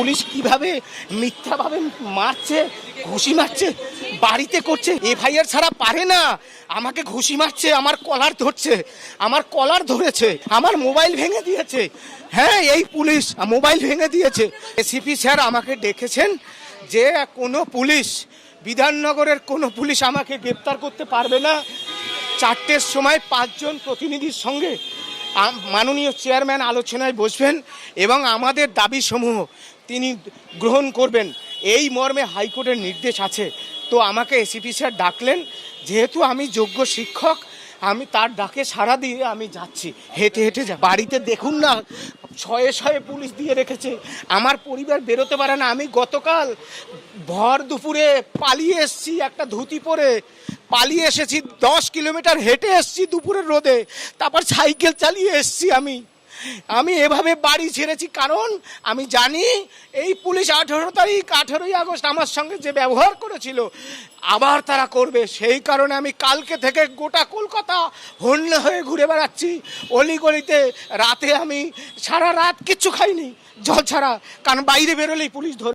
Police কীভাবে মিথ্যাভাবে মারছে, ঘুষি মারছে, বাড়িতে করছে, এফআইআর ছাড়া পারে না। আমাকে ঘুষি মারছে, আমার কলার ধরছে, আমার কলার ধরেছে, আমার মোবাইল ভেঙে দিয়েছে। হ্যাঁ এই পুলিশ মোবাইল ভেঙে দিয়েছে। এসিপি স্যার আমাকে ডেকেছেন যে কোনো পুলিশ, বিধাননগরের কোনো পুলিশ আমাকে গ্রেপ্তার করতে পারবে না। চারটের সময় পাঁচজন প্রতিনিধির সঙ্গে মাননীয় চেয়ারম্যান আলোচনায় বসবেন এবং আমাদের দাবিসমূহ তিনি গ্রহণ করবেন। এই মর্মে হাইকোর্টের নির্দেশ আছে। তো আমাকে এসিপি স্যার ডাকলেন, যেহেতু আমি যোগ্য শিক্ষক, আমি তার ডাকে সাড়া দিয়ে আমি যাচ্ছি। হেঁটে হেঁটে যা। বাড়িতে দেখুন না, ছয়ে ছয়ে পুলিশ দিয়ে রেখেছে। আমার পরিবার বেরোতে পারে না। আমি গতকাল ভর দুপুরে পালিয়ে এসছি একটা ধুতি পরে। পালিয়ে এসেছি দশ কিলোমিটার হেঁটে এসছি দুপুরের রোদে। তারপর সাইকেল চালিয়ে এসছি আমি। আমি এভাবে বাড়ি ছেড়েছি, কারণ আমি জানি এই পুলিশ আঠেরো তারিখ, আঠেরোই আগস্ট আমার সঙ্গে যে ব্যবহার করেছিল, আবার তারা করবে। সেই কারণে আমি কালকে থেকে গোটা কলকাতা হন্য হয়ে ঘুরে বেড়াচ্ছি। অলিগলিতে রাতে আমি সারা রাত কিচ্ছু খাইনি, জল ছাড়া, কারণ বাইরে বেরোলেই পুলিশ ধরে